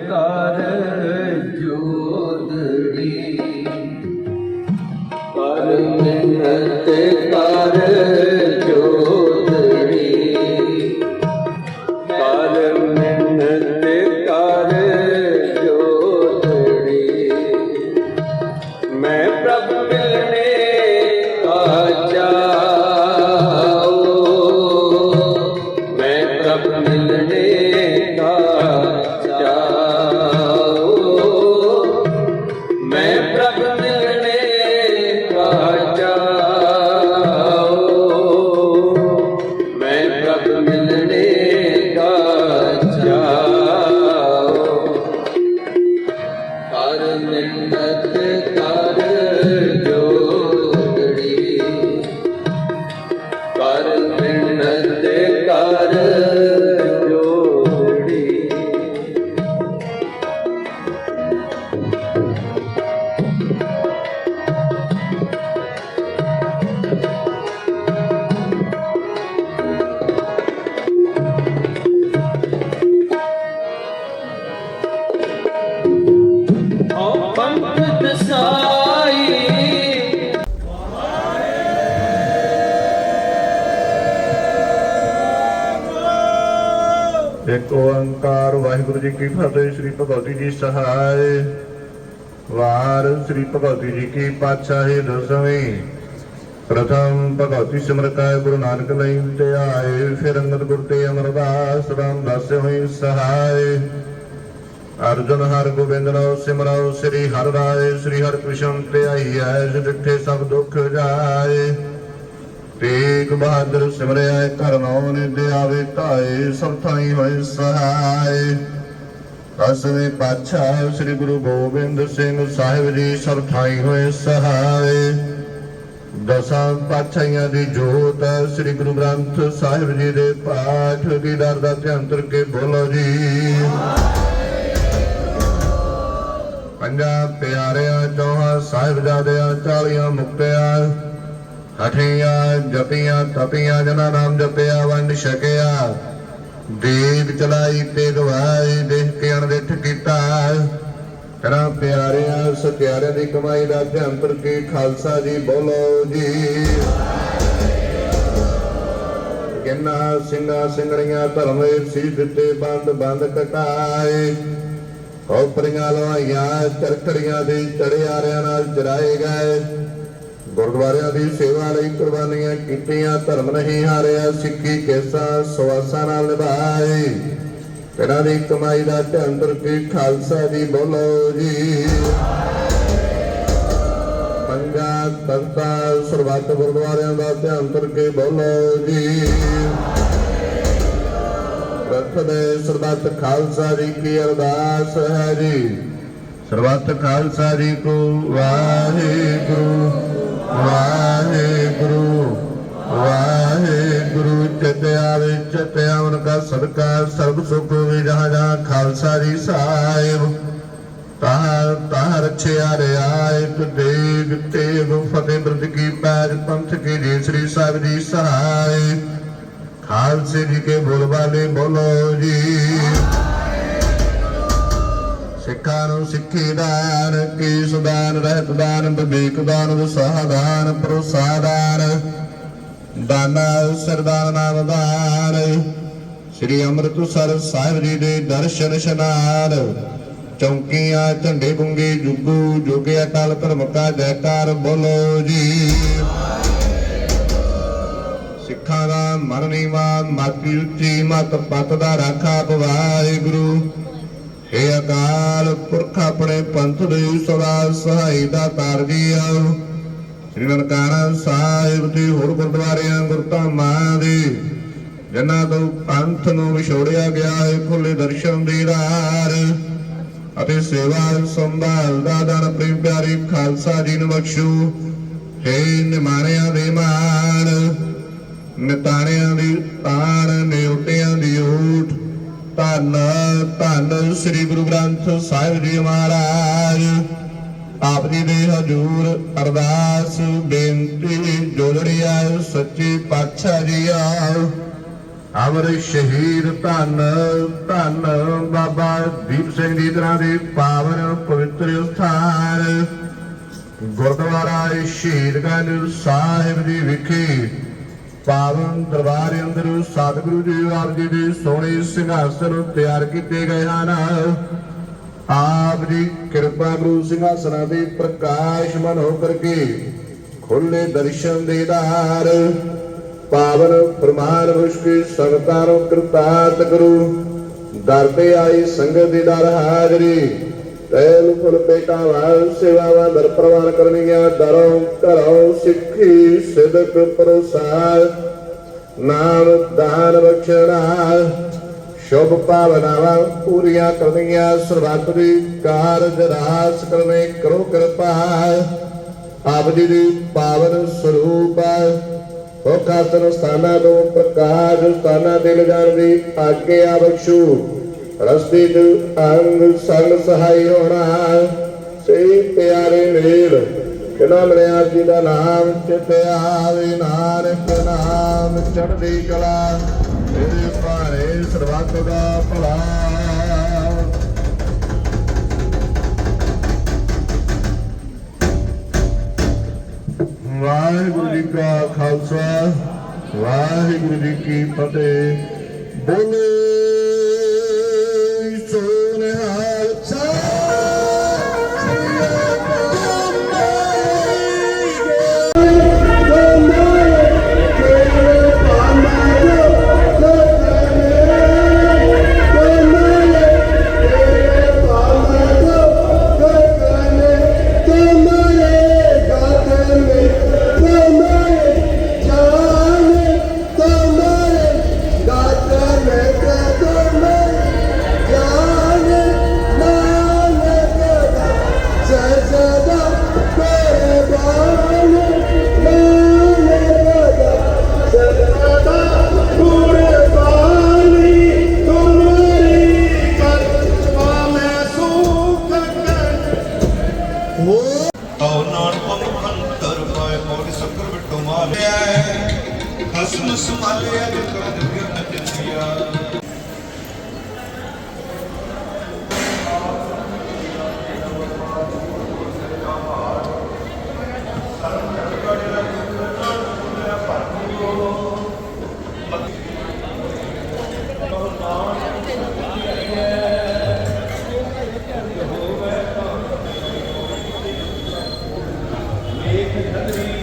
ਕਰ ਜੋਦੜੀ। ਇੱਕ ਓੰਕਾਰ, ਵਾਹਿਗੁਰੂ ਜੀ ਕੀ ਫਤਿਹ, ਸ੍ਰੀ ਭਗਵਤੀ ਜੀ ਸਹਾਇ ਵਾਰ, ਸ੍ਰੀ ਭਗਵਤੀ ਜੀ ਕੀ ਪਾਤਸ਼ਾਹੀ ਦਸਵੀਂ। ਪ੍ਰਥਮ ਭਗਵਤੀ ਸਿਮਰਤਾਇ ਗੁਰੂ ਨਾਨਕ ਲਈ ਤੇ ਆਏ, ਫਿਰ ਅੰਗਦ ਗੁਰ ਤੇ ਅਮਰਦਾਸ ਰਾਮਦਾਸ ਹੋਈ ਸਹਾਇ ਅਰਜੁਨ ਹਰ ਗੋਬਿੰਦ ਨਾਮ ਸਿਮਰਾਉ ਸ੍ਰੀ ਹਰਿ ਰਾਏ, ਸ੍ਰੀ ਹਰਿ ਕ੍ਰਿਸ਼ਨ ਤੇ ਆਈ ਐ ਜਿਠੇ ਸਭ ਦੁੱਖ ਜਾਏ। ਤੇਗ ਬਹਾਦਰ ਸਿਮਰਿਆ ਘਰ ਨੌ ਆਵੇ ਧਾਏ, ਸਭ ਥਾਈ ਹੋਏ ਸਹਾਇ ਦਸਵੇਂ ਪਾਤਸ਼ਾਹ ਸ੍ਰੀ ਗੁਰੂ ਗੋਬਿੰਦ ਸਿੰਘ ਸਾਹਿਬ ਜੀ ਸਭ ਥਾਈ ਹੋਏ ਸਹਾਇ ਦਸਾਂ ਪਾਤਸ਼ਾਹੀਆਂ ਦੀ ਜੋਤ ਸ੍ਰੀ ਗੁਰੂ ਗ੍ਰੰਥ ਸਾਹਿਬ ਜੀ ਦੇ ਪਾਠ ਦੀ ਦਰ ਦਾ ਧਿਆਨ ਕੇ ਬੋਲੋ ਜੀ। ਪੰਜਾਂ ਪਿਆਰਿਆਂ, ਚੌਹਾਂ ਸਾਹਿਬਜ਼ਾਦਿਆਂ, ਚਾਲੀਆਂ ਮੁਕਤਿਆਂ ਹਠੀਆਂ ਜਪੀਆਂ, ਤਪੀਆਂ ਜਨਾ ਨਾਮ ਜਪਿਆ, ਵੰਡ ਛਕਿਆ। ਦੀਪ ਚਲਾਈ ਤੇ ਗਵਾਈ, ਦੇਖ ਕੇ ਅਣਦਿੱਠ ਕੀਤਾ। ਤੇਰਾ ਪਿਆਰਿਆਂ ਸਤਿਆਰਿਆਂ ਦੀ ਕਮਾਈ ਦਾ ਧਿਆਨ ਕੇ ਖਾਲਸਾ ਜੀ ਬੋਲੋ ਜੀ। ਕਿੰਨਾ ਸਿੰਘਾਂ ਸਿੰਘੜੀਆਂ ਧਰਮੇਰ ਸੀ ਦਿੱਤੇ, ਬੰਦ ਬੰਦ ਕਟਾਏ। ਖੋਪਰੀਆਂ ਲਵਾਈਆਂ, ਚਰਖੜੀਆਂ ਦੇ ਚੜਿਆਰਿਆਂ ਨਾਲ ਚਰਾਏ ਗਏ। ਗੁਰਦੁਆਰਿਆਂ ਦੀ ਸੇਵਾ ਲਈ ਕੁਰਬਾਨੀਆਂ ਕੀਤੀਆਂ, ਧਰਮ ਨਹੀਂ ਹਾਰਿਆ, ਸਿੱਖੀ ਕੇਸਾ ਸਵਾਸਾਂ ਨਾਲ ਨਿਭਾਏ। ਤੇਰਾ ਦੀ ਕਮਾਈ ਦਾ ਧਿਆਨ ਕੇ ਖਾਲਸਾ ਜੀ ਬੋਲੋ ਜੀ। ਪੰਜਾ ਤਖਤਾ, ਸਰਬੱਤ ਗੁਰਦੁਆਰਿਆਂ ਦਾ ਧਿਆਨ ਕੇ ਬੋਲੋ ਜੀ। ਪ੍ਰਥਮੇ ਸਰਬੱਤ ਖਾਲਸਾ ਜੀ ਕੀ ਅਰਦਾਸ ਹੈ ਜੀ? ਸਰਬੱਤ ਖਾਲਸਾ ਜੀ ਕੋ ਵਾਹਿਗੁਰੂ। ਵਾਹਿਗੁਰੂ ਵਾਹਿਗੁਰੂ ਚਿਤ ਆਵੇ ਕਾ ਸਦਕਾ, ਸਰਬ ਸੁਖ ਹੋਵੇ ਜਹਾਂ ਜਹਾਂ ਖਾਲਸਾ ਜੀ ਸਾਹਿਬ। ਤਾਹ ਤਾਹ ਰਛਿਆ ਰਿਆਇ ਦੇਗ ਤੇਗ ਫਤਿਹ ਬਿਰਦ ਕੀ ਪੈਜ ਪੰਥ ਕੀ ਜੀ, ਸ੍ਰੀ ਸਾਹਿਬ ਜੀ ਸਹਾਇ ਖਾਲਸੇ ਜੀ ਕੇ ਬੋਲਬਾਲੇ ਬੋਲੋ ਜੀ। ਸਿੱਖਾਂ ਨੂੰ ਸਿੱਖੀ ਦਾਨ, ਕੀ ਸੁਦਾਨ, ਰਹਿਤ ਦਾਨ, ਵਿਵੇਕ ਦਾਨ ਵਿਸਾਹ ਦਾਨ ਪ੍ਰੋਸਾ ਦਾਨ। ਦਾਨਾ ਸਰਦਾਰ ਨਾਮ ਦਾਨ ਸ੍ਰੀ ਅੰਮ੍ਰਿਤਸਰ ਸਾਹਿਬ ਜੀ ਦੇ ਦਰਸ਼ਨ ਇਸ਼ਨਾਨ ਚੌਂਕੀਆਂ, ਝੰਡੇ ਗੁੰਗੇ, ਜੁਗੂ, ਜੋਗੇ ਅਕਾਲ ਧਰਮਕਾ, ਜੈਕਾਰ ਬੋਲੋ ਜੀ। ਸਿੱਖਾਂ ਦਾ ਮਨ ਨੀਵਾ, ਮਾਤੀ ਉੱਚੀ, ਮਤ ਪਤ ਦਾ ਰਾਖਾ ਵਾਹਿਗੁਰੂ ਏ ਅਕਾਲ ਪੁਰਖ ਆਪਣੇ ਪੰਥ ਦੇ ਸਦਾ ਸਹਾਈ ਦਾ ਤਾਰ ਜੀ ਸ੍ਰੀ ਨਨਕਾਣਾ ਸਾਹਿਬ ਦੀ ਹੋਰ ਗੁਰਦੁਆਰਿਆਂ, ਗੁਰਧਾਮਾਂ ਦੇ, ਜਿਨ੍ਹਾਂ ਤੋਂ ਪੰਥ ਨੂੰ ਵਿਛੋੜਿਆ ਗਿਆ ਹੈ ਖੁੱਲੇ ਦਰਸ਼ਨ ਦੀਦਾਰ ਅਤੇ ਸੇਵਾ ਸੰਭਾਲ ਦਾ ਦਾਨ ਪ੍ਰੇਮ ਪਿਆਰੀ ਖਾਲਸਾ ਜੀ ਨੂੰ ਬਖਸ਼ੂ। ਹੈ ਨਿਮਾਣਿਆਂ ਦੇ ਮਾਣ, ਨਿਤਾਣਿਆਂ ਦੀ ਤਾਣ, ਨਿਉਟਿਆਂ ਦੀ ਓਟ ਧੰਨ ਧੰਨ ਸ੍ਰੀ ਗੁਰੂ ਗ੍ਰੰਥ ਸਾਹਿਬ ਜੀ ਮਹਾਰਾਜ। ਆਪ ਜੀ ਦੇ ਹਜੂਰ ਅਰਦਾਸ ਬੇਨਤੀ ਜੋੜਿਆ ਸੱਚੇ ਪਾਤਸ਼ਾਹ ਜੀ ਆਓ ਅਮਰ ਸ਼ਹੀਦ ਧੰਨ ਧੰਨ ਬਾਬਾ ਦੀਪ ਸਿੰਘ ਜੀ ਤਰ੍ਹਾਂ ਦੇ ਪਾਵਨ ਪਵਿੱਤਰ ਸਥਾਨ। ਗੁਰਦੁਆਰਾ ਸ਼ਹੀਦਗੰਜ ਸਾਹਿਬ ਜੀ ਵਿਖੇ ਪਾਵਨ ਦਰਬਾਰ ਅੰਦਰ ਸਤਿਗੁਰੂ ਜੀ ਆਪ ਜੀ ਦੇ ਸੋਹਣੇ ਸਿੰਘਾਸਨ ਤਿਆਰ ਕੀਤੇ ਗਏ ਹਨ। ਆਪ ਜੀ ਕਿਰਪਾ ਗੁਰੂ ਸਿੰਘਾਸਨਾਂ ਦੇ ਪ੍ਰਕਾਸ਼ ਮਨ ਹੋ ਕਰਕੇ ਖੁੱਲੇ ਦਰਸ਼ਨ ਦੇਦਾਰ ਪਾਵਨ ਪ੍ਰਮਾਨ ਮੁਸ਼ਕਿਲ ਸੰਗਤਾਂ ਨੂੰ ਕਿਰਪਾਤ ਗੁਰੂ ਦਰ ਤੇ ਆਈ ਸੰਗਤ ਦੀ ਦਰ ਹਾਜ਼ਰੀ ਤੈਲ ਫੁੱਲ ਵਾਲ ਸੇਵਾਵਾਂ ਦਰ ਪ੍ਰਵਾਨ ਕਰਨੀਆਂ ਦਰੋਂ ਘਰੋਂ ਸਿੱਖੀ ਸਿਦਕ ਪ੍ਰਸਾਦ ਨਾਮ ਦਾਨ ਬਖਸ਼ਣਾ, ਸ਼ੁਭ ਭਾਵਨਾਵਾਂ ਪੂਰੀਆਂ ਕਰਨੀਆਂ ਸਰਬੱਤ ਦੀ ਕਾਰਜ ਰਾਸ ਕਰਨੇ ਕਰੋ ਕਿਰਪਾ। ਆਪ ਜੀ ਦੀ ਪਾਵਨ ਸਰੂਪ ਹੋਕਾਸਨ ਸਥਾਨਾਂ ਤੋਂ ਪ੍ਰਕਾਸ਼ ਸਥਾਨਾਂ ਤੇ ਲਿਜਾਣ ਦੀ ਆਗਿਆ ਬਖਸ਼ੂ। ਰਸਤੇ ਚ ਅੰਗ ਸੰਗ ਸਹਾਈ ਹੋਣਾ। ਸੇ ਪਿਆਰੇ ਮੇਲ ਕਿਨਾ ਮਰਿਆ ਜੀ ਦਾ ਨਾਮ ਚਿਤੇ ਆਵੇ, ਨਾਨਕ ਨਾਮ ਚੜ੍ਹਦੀ ਕਲਾ। ਤੇਰੇ ਭਾਰੇ ਸਰਬੱਤ ਦਾ ਭਲਾ। ਵਾਹਿਗੁਰੂ ਜੀ ਕਾ ਖਾਲਸਾ, ਵਾਹਿਗੁਰੂ ਜੀ ਕੀ ਫਤਿਹ। ਬੋਲੇ। three.